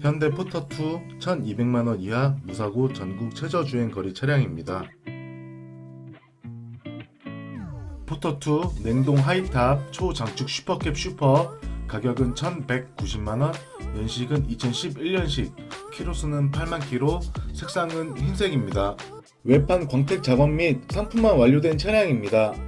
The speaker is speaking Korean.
현대 포터2 1200만원 이하 무사고 전국 최저 주행 거리 차량입니다. 포터2 냉동 하이탑 초장축 슈퍼캡 슈퍼 가격은 1190만원 연식은 2011년식 키로수는 8만 키로 색상은 흰색입니다. 외판 광택 작업 및 상품화 완료된 차량입니다.